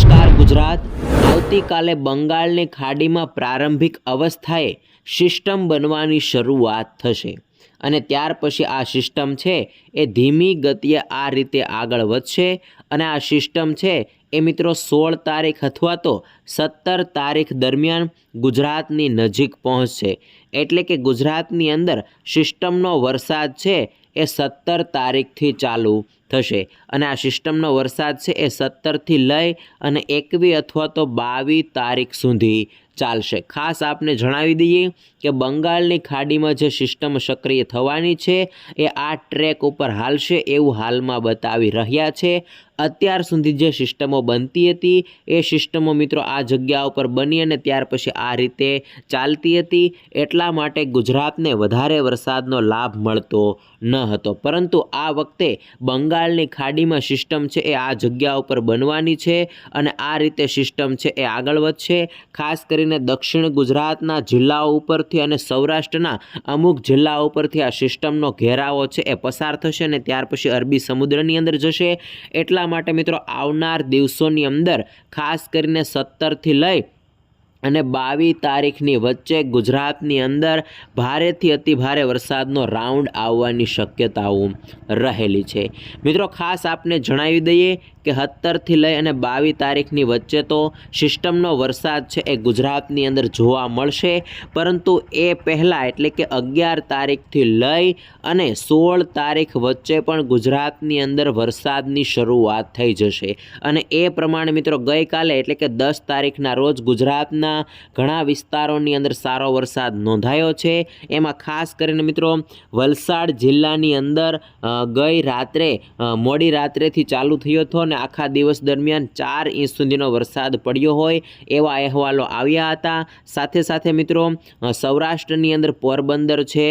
નમસ્કાર ગુજરાત. આવતીકાલે બંગાળની ખાડીમાં પ્રારંભિક અવસ્થાએ સિસ્ટમ બનવાની શરૂઆત થશે. અને ત્યાર પછી આ સિસ્ટમ છે એ ધીમી ગતિએ આ રીતે આગળ વધશે અને આ સિસ્ટમ છે એ મિત્રો સોળ તારીખ અથવા તો સત્તર તારીખ દરમિયાન ગુજરાતની નજીક પહોંચશે. એટલે કે ગુજરાતની અંદર સિસ્ટમનો વરસાદ છે એ સત્તર તારીખથી ચાલુ થશે અને આ સિસ્ટમનો વરસાદ છે એ સત્તરથી લઈ અને એકવી અથવા તો બાવીસ તારીખ સુધી ચાલશે. ખાસ આપને જણાવી દઈએ કે બંગાળની ખાડીમાં જે સિસ્ટમ સક્રિય થવાની છે, એ આ ટ્રેક ઉપર હાલશે એવું હાલમાં બતાવી રહ્યા છે. અત્યાર સુધી જે સિસ્ટમો બનતી હતી, એ સિસ્ટમો મિત્રો આ જગ્યા ઉપર બની અને ત્યાર પછી આ રીતે ચાલતી હતી. એટલા માટે ગુજરાતને વધારે વરસાદનો લાભ મળતો ન હતો. પરંતુ આ વખતે બંગાળની ખાડીમાં સિસ્ટમ છે એ આ જગ્યા ઉપર બનવાની છે અને આ રીતે સિસ્ટમ છે એ આગળ વધશે. ખાસ કરીને દક્ષિણ ગુજરાતના જિલ્લાઓ ઉપરથી અને સૌરાષ્ટ્રના અમુક જિલ્લાઓ ઉપરથી આ સિસ્ટમનો ઘેરાવો છે એ પસાર થશે અને ત્યાર પછી અરબી સમુદ્રની અંદર જશે. એટલા માટે મિત્રો આવનાર દિવસોની અંદર ખાસ કરીને સત્તરથી લઈ અને બાવીસ તારીખની વચ્ચે ગુજરાતની અંદર ભારેથી અતિ ભારે વરસાદનો રાઉન્ડ આવવાની શક્યતાઓ રહેલી છે. મિત્રો, ખાસ આપને જણાવી દઈએ કે સત્તરથી લઈ અને બાવીસ તારીખની વચ્ચે તો સિસ્ટમનો વરસાદ છે એ ગુજરાતની અંદર જોવા મળશે. પરંતુ એ પહેલાં એટલે કે અગિયાર તારીખથી લઈ અને સોળ તારીખ વચ્ચે પણ ગુજરાતની અંદર વરસાદની શરૂઆત થઈ જશે. અને એ પ્રમાણે મિત્રો, ગઈકાલે એટલે કે દસ તારીખના રોજ ગુજરાતના ઘણા વિસ્તારોની અંદર સારો વરસાદ નોંધાયો છે. એમાં ખાસ કરીને મિત્રો વલસાડ જિલ્લાની અંદર ગઈ રાત્રે મોડી રાત્રેથી ચાલુ થયો હતો અને આખા દિવસ દરમિયાન ચાર ઇંચ સુધીનો વરસાદ પડ્યો હોય એવા અહેવાલો આવ્યા હતા. સાથે સાથે મિત્રો સૌરાષ્ટ્રની અંદર પોરબંદર છે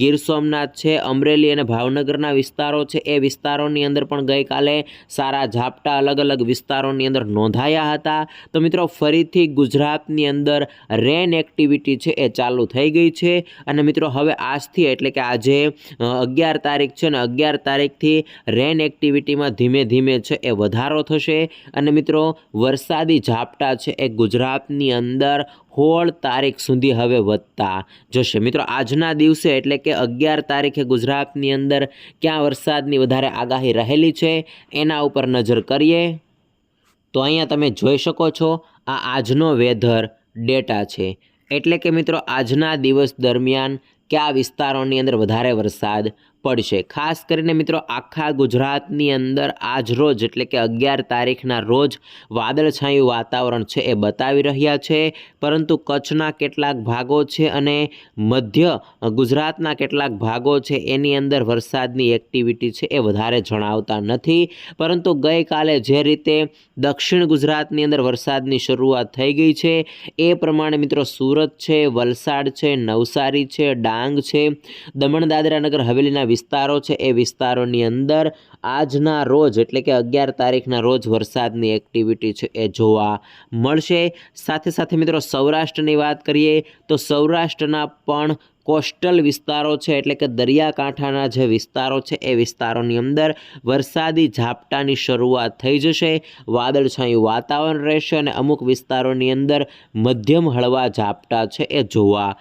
ગીર સોમનાથ છે, અમરેલી અને ભાવનગરના વિસ્તારો છે. એ વિસ્તારોની અંદર પણ ગઈકાલે સારા ઝાપટા અલગ અલગ વિસ્તારોની અંદર નોંધાયા હતા. તો મિત્રો, ફરીથી ગુજરાતની અંદર રેન એક્ટિવિટી છે એ ચાલુ થઈ ગઈ છે. અને મિત્રો, હવે આજથી એટલે કે આજે અગિયાર તારીખ છે ને અગિયાર તારીખથી રેન એક્ટિવિટીમાં ધીમે ધીમે છે એ વધારો થશે. અને મિત્રો, વરસાદી ઝાપટા છે એ ગુજરાતની અંદર સોળ તારીખ સુધી હવે વધતા જશે. મિત્રો, આજના દિવસે એટલે કે અગિયાર તારીખે ગુજરાતની અંદર ક્યાં વરસાદની વધારે આગાહી રહેલી છે, એના ઉપર નજર કરીએ. તો અહીંયા તમે જોઈ શકો છો આ આજનો વેધર ડેટા છે. એટલે કે મિત્રો, આજના દિવસ દરમિયાન કયા વિસ્તારોની અંદર વધારે વરસાદ પડશે. ખાસ કરીને મિત્રો, આખા ગુજરાતની અંદર આજ રોજ, એટલે કે અગિયાર તારીખના રોજ, વાદળછાયું વાતાવરણ છે એ બતાવી રહ્યા છે. પરંતુ કચ્છના કેટલાક ભાગો છે અને મધ્ય ગુજરાતના કેટલાક ભાગો છે, એની અંદર વરસાદની એક્ટિવિટી છે એ વધારે જણાવતા નથી. પરંતુ ગઈકાલે જે રીતે દક્ષિણ ગુજરાતની અંદર વરસાદની શરૂઆત થઈ ગઈ છે, એ પ્રમાણે મિત્રો સુરત છે, વલસાડ છે, નવસારી છે, ડાંગ છે, દમણ, દાદરા નગર, હવેલીના વિસ્તારો છે, એ વિસ્તારોની અંદર આજના રોજ, એટલે કે અગિયાર તારીખના રોજ વરસાદની એક્ટિવિટી છે, એ જોવા મળશે. સાથે સાથે મિત્રો સૌરાષ્ટ્રની વાત કરીએ, તો સૌરાષ્ટ્રના પણ કોસ્ટલ વિસ્તારો છે, એટલે કે દરિયાકાંઠાના જે વિસ્તારો છે, એ વિસ્તારોની અંદર વરસાદી ઝાપટાની શરૂઆત થઈ જશે. વાદળછાયું વાતાવરણ રહેશે અને અમુક વિસ્તારોની અંદર મધ્યમ હળવા ઝાપટા છે, એ જોવા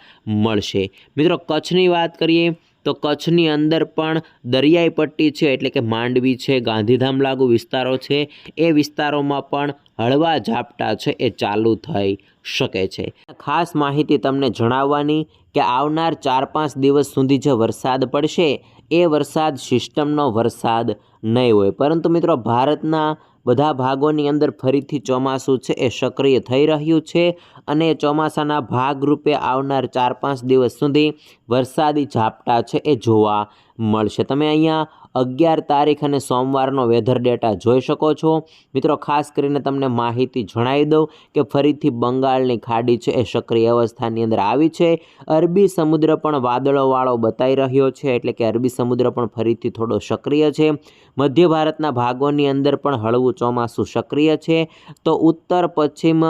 મળશે. મિત્રો કચ્છની વાત કરીએ તો કચ્છની અંદર પણ દરિયાઈ પટ્ટી છે, એટલે કે માંડવી છે, ગાંધીધામ લાગુ વિસ્તારો છે. એ વિસ્તારોમાં પણ હળવા ઝાપટા છે, એ ચાલુ થઈ શકે છે. ખાસ માહિતી તમને જણાવવાની કે આવનાર ચાર પાંચ દિવસ સુધી જે વરસાદ પડશે, એ વરસાદ સિસ્ટમનો વરસાદ નહીં હોય. પરંતુ મિત્રો, ભારતના બધા ભાગોની અંદર ફરીથી ચોમાસું છે, એ સક્રિય થઈ રહ્યું છે અને ચોમાસાના ભાગરૂપે આવનાર ચાર પાંચ દિવસ સુધી વરસાદી ઝાપટા છે, એ જોવા મળશે. તમે અહીંયા અગિયાર તારીખ અને સોમવારનો વેધર ડેટા જોઈ શકો છો. મિત્રો, ખાસ કરીને તમને માહિતી જણાવી દઉં કે ફરીથી બંગાળની ખાડી છે એ સક્રિય અવસ્થાની અંદર આવી છે. અરબી સમુદ્ર પણ વાદળોવાળો બતાવી રહ્યો છે, એટલે કે અરબી સમુદ્ર પણ ફરીથી થોડો સક્રિય છે. મધ્ય ભારતના ભાગોની અંદર પણ હળવું ચોમાસું સક્રિય છે. તો ઉત્તર પશ્ચિમ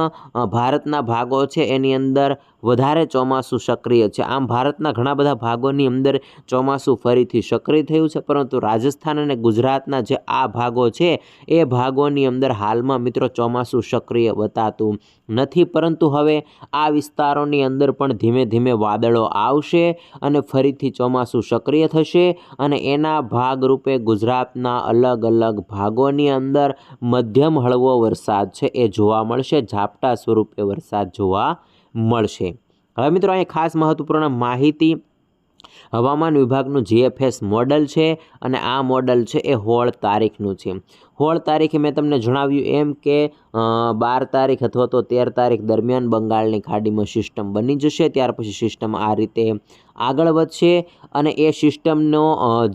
ભારતના ભાગો છે એની અંદર વધારે ચોમાસું સક્રિય છે. આમ ભારતના ઘણા બધા ભાગોની અંદર ચોમાસું ફરીથી સક્રિય થયું છે, પરંતુ રાજસ્થાન અને ગુજરાતના જે આ ભાગો છે, એ ભાગોની અંદર હાલમાં મિત્રો ચોમાસું સક્રિય બતાતું નથી. પરંતુ હવે આ વિસ્તારોની અંદર પણ ધીમે ધીમે વાદળો આવશે અને ફરીથી ચોમાસું સક્રિય થશે અને એના ભાગરૂપે ગુજરાતના અલગ અલગ ભાગોની અંદર મધ્યમ હળવો વરસાદ છે, એ જોવા મળશે. ઝાપટા સ્વરૂપે વરસાદ જોવા મળશે. હવે મિત્રો અહીંયા ખાસ મહત્વપૂર્ણ માહિતી હવામાન વિભાગનું જીએફએસ મોડલ છે અને આ મોડલ છે એ હોળ તારીખનું છે. હોળ તારીખે મેં તમને જણાવ્યું એમ કે બાર તારીખ અથવા તો તેર તારીખ દરમિયાન બંગાળની ખાડીમાં સિસ્ટમ બની જશે. ત્યાર પછી સિસ્ટમ આ રીતે આગળ વધશે અને એ સિસ્ટમનો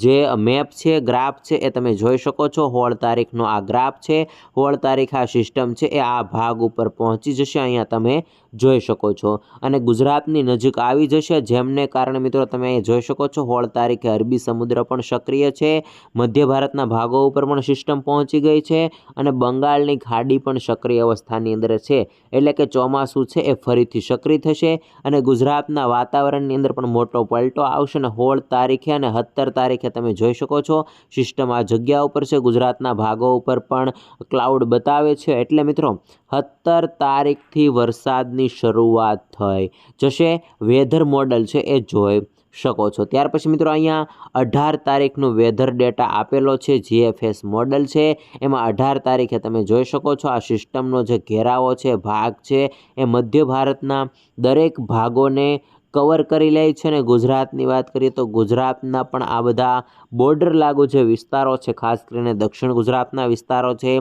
જે મેપ છે ગ્રાફ છે, એ તમે જોઈ શકો છો. હોળ તારીખનો આ ગ્રાફ છે. હોળ તારીખ આ સિસ્ટમ છે. એ આ ભાગ ઉપર પહોંચી જશે. અહીંયા તમે જોઈ શકો છો. અને ગુજરાતની નજીક આવી જશે. જેમને કારણે મિત્રો તમે અહીં જોઈ શકો છો. હોળ તારીખે અરબી સમુદ્ર પણ સક્રિય છે. મધ્ય ભારતના ભાગો ઉપર પણ સિસ્ટમ પહોંચી ગઈ છે. અને બંગાળની ખાડી પણ સક્રિય અવસ્થાની અંદર છે. એટલે કે ચોમાસું છે એ ફરીથી સક્રિય થશે અને ગુજરાતના વાતાવરણની અંદર પણ મોટો પલટો આવશે અને હોળ તારીખે અને સત્તર તારીખે તમે જોઈ શકો છો. સિસ્ટમ આ જગ્યા ઉપર છે. ગુજરાતના ભાગો ઉપર પણ ક્લાઉડ બતાવે છે. એટલે મિત્રો, સત્તર તારીખથી વરસાદની શરૂઆત થઈ. જશે. વેધર મોડલ છે એ જોઈ. શકો છો. ત્યાર પછી મિત્રો અહીંયા અઢાર તારીખનું વેધર ડેટા આપેલો છે જીએફએસ મોડલ છે. એમાં અઢાર તારીખે તમે જોઈ શકો છો, આ સિસ્ટમનો જે ઘેરાવો છે, ભાગ છે, એ મધ્ય ભારતના દરેક ભાગોને કવર કરી લે છે અને ગુજરાતની વાત કરીએ તો ગુજરાતના પણ આ બધા બોર્ડર લાગુ જે વિસ્તારો છે, ખાસ કરીને દક્ષિણ ગુજરાતના વિસ્તારો છે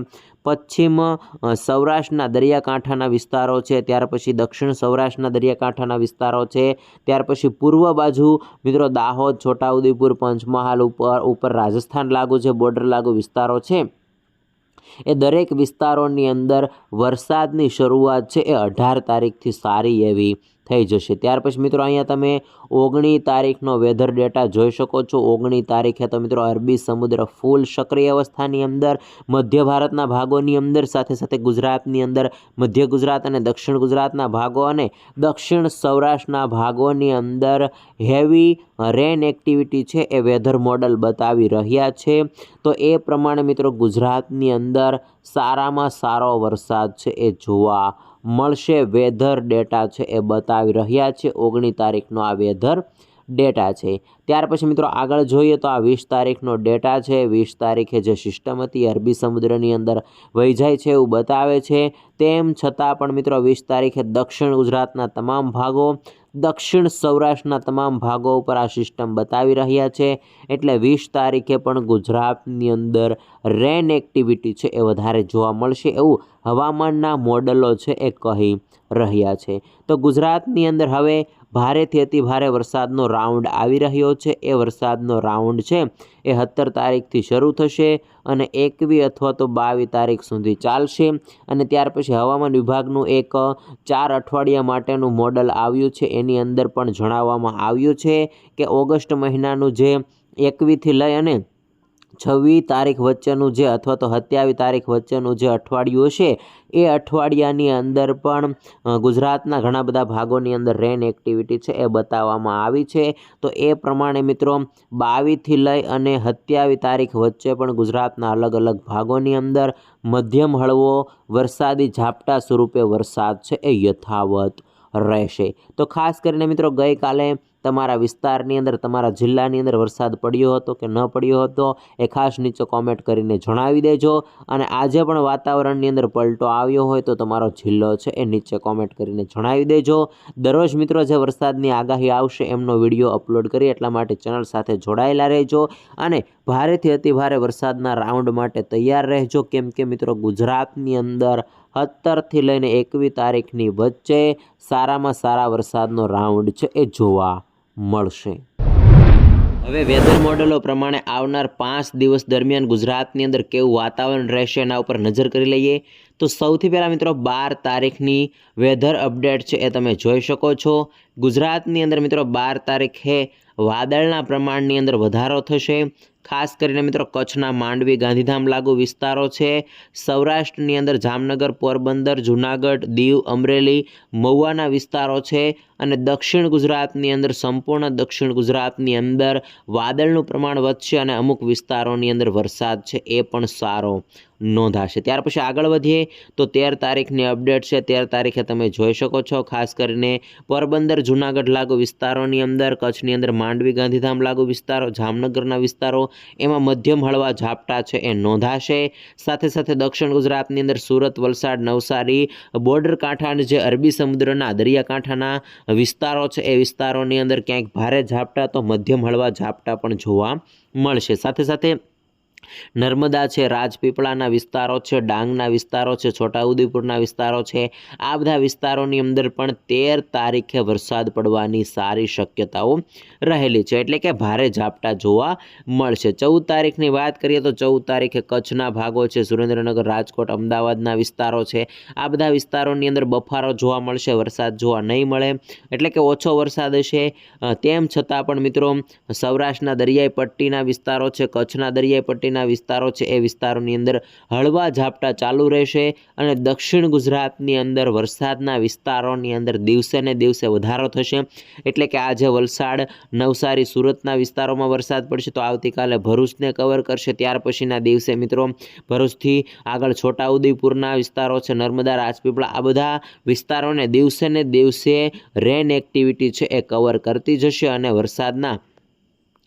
પશ્ચિમ સૌરાષ્ટ્રના દરિયાકાંઠાના વિસ્તારો છે, ત્યાર પછી દક્ષિણ સૌરાષ્ટ્રના દરિયાકાંઠાના વિસ્તારો છે, ત્યાર પછી પૂર્વ બાજુ, મિત્રો દાહોદ, છોટાઉદેપુર, પંચમહાલ ઉપર ઉપર રાજસ્થાન લાગુ છે બોર્ડર લાગુ વિસ્તારો છે. એ દરેક વિસ્તારોની અંદર વરસાદની શરૂઆત છે એ અઢાર તારીખથી સારી એવી થઈ જશે. ત્યાર પછી મિત્રો અહીંયા તમે ઓગણી તારીખનો વેધર ડેટા જોઈ શકો છો. ઓગણી તારીખે તો મિત્રો અરબી સમુદ્ર ફૂલ સક્રિય અવસ્થાની અંદર, મધ્ય ભારતના ભાગોની અંદર, સાથે સાથે ગુજરાતની અંદર, મધ્ય ગુજરાત અને દક્ષિણ ગુજરાતના ભાગો અને દક્ષિણ સૌરાષ્ટ્રના ભાગોની અંદર હેવી રેન એક્ટિવિટી છે એ વેધર મોડલ બતાવી રહ્યા છે. તો એ પ્રમાણે મિત્રો ગુજરાતની અંદર સારામાં સારો વરસાદ છે એ જોવા મળશે. વેધર ડેટા છે એ બતાવી રહ્યા છે. ઓગણી તારીખનો આ વેધર ડેટા છે. ત્યાર પછી મિત્રો આગળ જોઈએ તો આ વીસ તારીખનો ડેટા છે. વીસ તારીખે જે સિસ્ટમ હતી અરબી સમુદ્રની અંદર વહી જાય છે એવું બતાવે છે. તેમ છતાં પણ મિત્રો વીસ તારીખે દક્ષિણ ગુજરાતના તમામ ભાગો દક્ષિણ સૌરાષ્ટ્રના તમામ ભાગો ઉપર આ સિસ્ટમ બતાવી રહ્યા છે. એટલે વીસ તારીખે પણ ગુજરાતની અંદર રેન એક્ટિવિટી છે એ વધારે જોવા મળશે એવું હવામાનના મોડલો છે એ કહી રહ્યા છે. તો ગુજરાતની અંદર હવે ભારેથી અતિ ભારે વરસાદનો રાઉન્ડ આવી રહ્યો છે. એ વરસાદનો રાઉન્ડ છે એ સત્તર તારીખથી શરૂ થશે અને એકવી અથવા તો બાવીસ તારીખ સુધી ચાલશે અને ત્યાર પછી હવામાન વિભાગનું એક, ચાર અઠવાડિયા માટેનું મોડલ આવ્યું છે. એની અંદર પણ જણાવવામાં આવ્યું છે કે ઓગસ્ટ મહિનાનું જે એકવીથી લઈ અને છવ્વીસ તારીખ વચ્ચેનું જે અથવા તો સત્યાવીસ તારીખ વચ્ચેનું જે અઠવાડિયું હશે, એ અઠવાડિયાની અંદર પણ ગુજરાતના ઘણા બધા ભાગોની અંદર રેન એક્ટિવિટી છે એ બતાવવામાં આવી છે. તો એ પ્રમાણે મિત્રો, બાવીસથી લઈ અને સત્યાવીસ તારીખ વચ્ચે પણ ગુજરાતના અલગ અલગ ભાગોની અંદર મધ્યમ હળવો વરસાદી ઝાપટા સ્વરૂપે વરસાદ છે એ યથાવત રહેશે. તો ખાસ કરીને મિત્રો ગઈકાલે તમારા વિસ્તારની અંદર, તમારા જિલ્લાની અંદર વરસાદ પડ્યો હતો કે ન પડ્યો હતો એ ખાસ નીચે કોમેન્ટ કરીને જણાવી દેજો. અને આજે પણ વાતાવરણની અંદર પલટો આવ્યો હોય તો તમારો જિલ્લો છે એ નીચે કોમેન્ટ કરીને જણાવી દેજો. દરરોજ મિત્રો જે વરસાદની આગાહી આવશે એમનો વીડિયો અપલોડ કરી એટલા માટે ચેનલ સાથે જોડાયેલા રહેજો. અને ભારેથી અતિ ભારે વરસાદના રાઉન્ડ માટે તૈયાર રહેજો. કેમ કે મિત્રો ગુજરાતની અંદર સત્તરથી લઈને એકવીસ તારીખની વચ્ચે સારામાં સારા વરસાદનો રાઉન્ડ છે એ જોવા મળશે. હવે વેધર મોડેલો પ્રમાણે આવનાર પાંચ દિવસ દરમિયાન ગુજરાતની અંદર કેવું વાતાવરણ રહેશે એના ઉપર નજર કરી લઈએ. તો સૌથી પહેલાં મિત્રો બાર તારીખની વેધર અપડેટ છે એ તમે જોઈ શકો છો. ગુજરાતની અંદર મિત્રો બાર તારીખે વાદળના પ્રમાણની અંદર વધારો થશે. ખાસ કરીને મિત્રો કચ્છના માંડવી, ગાંધીધામ લાગુ વિસ્તારો છે. સૌરાષ્ટ્રની અંદર જામનગર, પોરબંદર, જુનાગઢ, દીવ, અમરેલી, મહુવાના વિસ્તારો છે અને દક્ષિણ ગુજરાતની અંદર સંપૂર્ણ દક્ષિણ ગુજરાતની અંદર વાદળનું પ્રમાણ વધશે અને અમુક વિસ્તારોની અંદર વરસાદ છે એ પણ સારો. નોંધાશે. ત્યાર પછી આગળ વધીએ તો તેર તારીખની અપડેટ છે. તેર તારીખે તમે જોઈ શકો છો, ખાસ કરીને પોરબંદર, જુનાગઢ લાગુ વિસ્તારોની અંદર, કચ્છની અંદર, માંડવી, ગાંધીધામ લાગુ વિસ્તારો, જામનગરના વિસ્તારો, એમાં મધ્યમ હળવા ઝાપટા છે એ નોંધાશે. સાથે સાથે દક્ષિણ ગુજરાતની અંદર સુરત, વલસાડ, નવસારી, બોર્ડર કાંઠા અને જે અરબી સમુદ્રના દરિયાકાંઠાના વિસ્તારો છે, એ વિસ્તારોની અંદર ક્યાંક ભારે ઝાપટા તો મધ્યમ હળવા ઝાપટા પણ જોવા મળશે. સાથે સાથે નર્મદા છે, રાજપીપળાના વિસ્તારો છે, ડાંગના વિસ્તારો છે, છોટાઉદેપુરના વિસ્તારો છે. આ બધા વિસ્તારોની અંદર પણ તેર તારીખે વરસાદ પડવાની સારી શક્યતાઓ રહેલી છે. એટલે કે ભારે ઝાપટા જોવા મળશે. ચૌદ તારીખની વાત કરીએ તો ચૌદ તારીખે કચ્છના ભાગો છે, સુરેન્દ્રનગર, રાજકોટ, અમદાવાદના વિસ્તારો છે. આ બધા વિસ્તારોની અંદર બફારો જોવા મળશે, વરસાદ જોવા નહીં મળે. એટલે કે ઓછો વરસાદ હશે. તેમ છતાં પણ મિત્રો, સૌરાષ્ટ્રના દરિયાઈ પટ્ટીના વિસ્તારો છે, કચ્છના દરિયાઈ પટ્ટીના પછીના વિસ્તારો છે, એ વિસ્તારોની અંદર હળવા ઝાપટા ચાલુ રહેશે અને દક્ષિણ ગુજરાતની અંદર વરસાદના વિસ્તારોની અંદર દિવસે ને દિવસે વધારો થશે. એટલે કે આજે વલસાડ, નવસારી, સુરતના વિસ્તારોમાં વરસાદ પડશે તો આવતીકાલે ભરૂચને કવર કરશે. ત્યાર પછીના દિવસે મિત્રો ભરૂચથી આગળ છોટાઉદેપુરના વિસ્તારો છે, નર્મદા, રાજપીપળા, આ બધા વિસ્તારોને દિવસે ને દિવસે રેન એક્ટિવિટી છે, એ કવર કરતી જશે અને વરસાદના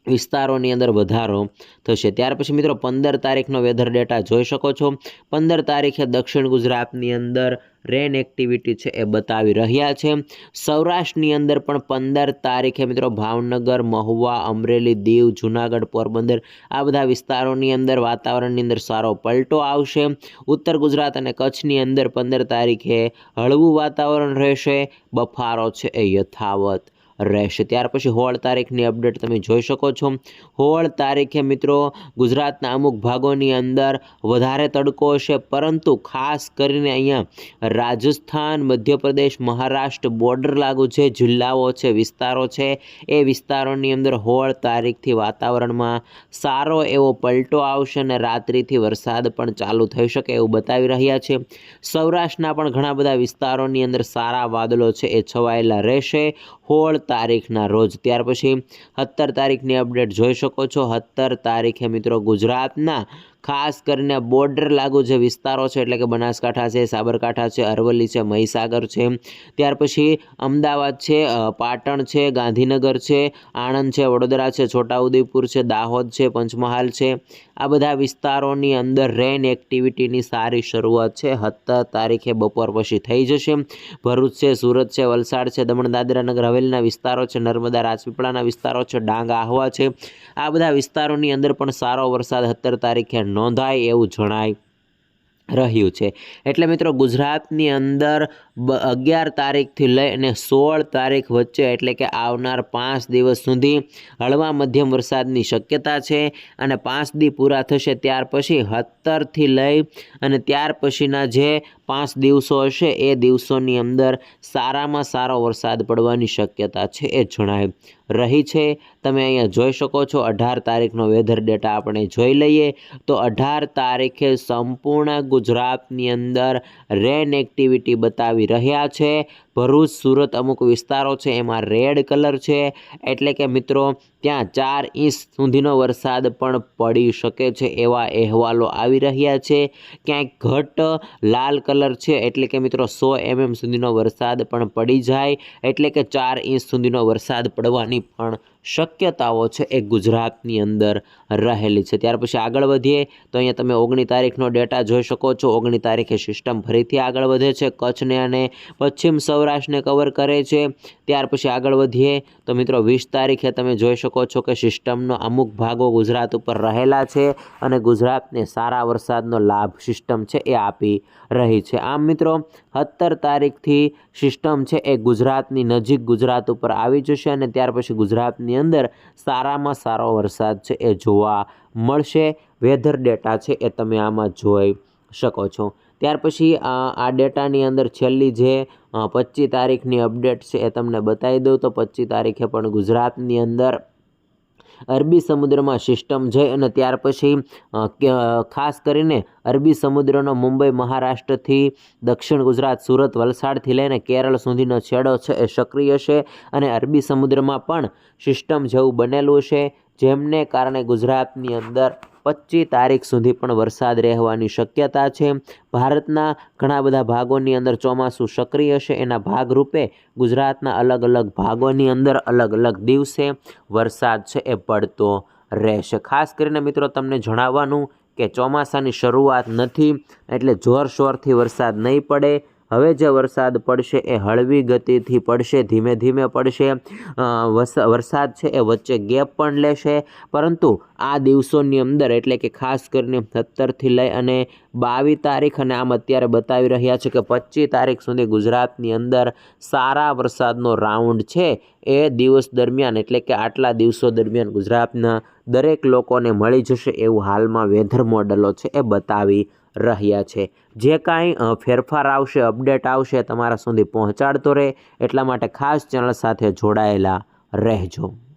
વિસ્તારોની અંદર વધારો થશે. ત્યાર પછી મિત્રો પંદર તારીખનો વેધર ડેટા જોઈ શકો છો. પંદર તારીખે દક્ષિણ ગુજરાતની અંદર રેન એક્ટિવિટી છે એ બતાવી રહ્યા છે. સૌરાષ્ટ્રની અંદર પણ પંદર તારીખે મિત્રો ભાવનગર, મહુવા, અમરેલી, દીવ, જુનાગઢ, પોરબંદર આ બધા વિસ્તારોની અંદર વાતાવરણની અંદર સારો પલટો આવશે. ઉત્તર ગુજરાત અને કચ્છની અંદર પંદર તારીખે હળવું વાતાવરણ રહેશે. બફારો છે એ યથાવત. રહેશે. ત્યાર પછી હોળ તારીખની અપડેટ તમે જોઈ શકો છો. હોળ તારીખે મિત્રો ગુજરાતના અમુક ભાગોની અંદર વધારે તડકો હશે, પરંતુ ખાસ કરીને અહીંયા રાજસ્થાન, મધ્યપ્રદેશ, મહારાષ્ટ્ર બોર્ડર લાગુ છે, જિલ્લાઓ છે, વિસ્તારો છે. એ વિસ્તારોની અંદર હોળ તારીખથી વાતાવરણમાં સારો એવો પલટો આવશે અને રાત્રિથી વરસાદ પણ ચાલુ થઈ શકે એવું બતાવી રહ્યા છે. સૌરાષ્ટ્રના પણ ઘણા બધા વિસ્તારોની અંદર સારા વાદળો છે, એ છવાયેલા રહેશે. હોળ તારીખના રોજ. ત્યાર પછી સત્તર તારીખની અપડેટ જોઈ શકો છો. સત્તર તારીખે મિત્રો ગુજરાતના ખાસ કરીને બોર્ડર લાગુ જે વિસ્તારો છે, એટલે કે બનાસકાંઠા છે, સાબરકાંઠા છે, અરવલ્લી છે, મહીસાગર છે, ત્યાર પછી અમદાવાદ છે પાટણ છે, ગાંધીનગર છે, આણંદ છે, વડોદરા છે, છોટાઉદેપુર છે, દાહોદ છે, પંચમહાલ છે. આ બધા વિસ્તારોની અંદર રેન એક્ટિવિટીની સારી શરૂઆત છે. સત્તર તારીખે બપોર પછી થઈ જશે. ભરૂચ છે, સુરત છે, વલસાડ છે, દમણ, દાદરા નગર, હવેલીના વિસ્તારો છે, નર્મદા, રાજપીપળાના વિસ્તારો છે, ડાંગ, આહવા છે. આ બધા વિસ્તારોની અંદર પણ સારો વરસાદ સત્તર તારીખે નોંધાય એવું જણાય રહ્યું છે. એટલે મિત્રો ગુજરાતની અંદર અગિયાર તારીખથી લઈ અને સોળ તારીખ વચ્ચે એટલે કે આવનાર પાંચ દિવસ સુધી હળવા મધ્યમ વરસાદની શક્યતા છે અને પાંચ દી પૂરા થશે ત્યાર પછી સત્તરથી લઈ અને ત્યાર પછીના જે પાંચ દિવસો હશે એ દિવસોની અંદર સારામાં સારો વરસાદ પડવાની શક્યતા છે એ જણાય રહી છે. તમે અહીંયા જોઈ શકો છો અઢાર તારીખનો વેધર ડેટા આપણે જોઈ લઈએ તો અઢાર તારીખે સંપૂર્ણ ગુજરાતની અંદર રેન એક્ટિવિટી બતાવી રહ્યા છે. ભરૂચ, સુરત અમુક વિસ્તારો છે, એમાં રેડ કલર છે. એટલે કે મિત્રો, ત્યાં ચાર ઇંચ સુધીનો વરસાદ પણ પડી શકે છે એવા અહેવાલો આવી રહ્યા છે. ક્યાંક ઘટ લાલ કલર છે, એટલે કે મિત્રો, સો એમએમ સુધીનો વરસાદ પણ પડી જાય. એટલે કે ચાર ઇંચ સુધીનો વરસાદ પડવાની પણ શક્યતાઓ છે એ ગુજરાતની અંદર રહેલી છે. ત્યાર પછી આગળ વધીએ તો અહીંયા તમે ઓગણી તારીખનો ડેટા જોઈ શકો છો. ઓગણી તારીખે સિસ્ટમ ફરીથી આગળ વધે છે. કચ્છને અને પશ્ચિમ સૌરાષ્ટ્રને કવર કરે છે. ત્યાર પછી આગળ વધીએ તો મિત્રો વીસ તારીખે તમે જોઈ શકો છો કે સિસ્ટમનો અમુક ભાગો ગુજરાત ઉપર રહેલા છે અને ગુજરાતને સારા વરસાદનો લાભ સિસ્ટમ છે એ આપી રહી છે. આમ મિત્રો સત્તર તારીખથી સિસ્ટમ છે એ ગુજરાતની નજીક ગુજરાત ઉપર આવી જશે અને ત્યાર પછી ગુજરાતની અંદર સારામાં સારો વરસાદ છે એ જોવા મળશે. વેધર ડેટા છે એ તમે આમાં જોઈ શકો છો. ત્યાર પછી આ ડેટાની અંદર છેલ્લી જે પચીસ તારીખની અપડેટ છે એ તમને બતાવી દઉં. તો પચીસ તારીખે પણ ગુજરાતની અંદર અરબી સમુદ્રમાં સિસ્ટમ જઈ અને ત્યાર પછી ખાસ કરીને અરબી સમુદ્રનો મુંબઈ મહારાષ્ટ્રથી દક્ષિણ ગુજરાત, સુરત, વલસાડથી લઈને કેરળ સુધીનો છેડો છે એ સક્રિય છે અને અરબી સમુદ્રમાં પણ સિસ્ટમ જેવું બનેલું છે, જેમને કારણે ગુજરાતની અંદર પચીસ તારીખ સુધી પણ વરસાદ રહેવાની શક્યતા છે. ભારતના ઘણા બધા ભાગોની અંદર ચોમાસું સક્રિય છે. એના ભાગરૂપે ગુજરાતના અલગ અલગ ભાગોની અંદર અલગ અલગ દિવસે વરસાદ છે એ પડતો રહેશે. ખાસ કરીને મિત્રો તમને જણાવવાનું કે ચોમાસાની શરૂઆત નથી એટલે જોરશોરથી વરસાદ નહીં પડે. હવે જે વરસાદ પડશે એ હળવી ગતિથી પડશે, ધીમે ધીમે પડશે. વરસાદ છે એ વચ્ચે ગેપ પણ લેશે. પરંતુ આ દિવસોની અંદર એટલે કે ખાસ કરીને સત્તરથી લઈ અને બાવીસ તારીખ અને આમ અત્યારે બતાવી રહ્યા છે કે પચીસ તારીખ સુધી ગુજરાતની અંદર સારા વરસાદનો રાઉન્ડ છે. એ દિવસ દરમિયાન એટલે કે આટલા દિવસો દરમિયાન ગુજરાતના દરેક લોકોને મળી જશે એવું હાલમાં વેધર મોડલો છે એ બતાવી રહ્યા છે. જે કાંઈ ફેરફાર આવશે, અપડેટ આવશે તમારા સુધી પહોંચાડતો રહે. એટલા માટે ખાસ ચેનલ સાથે જોડાયેલા રહેજો.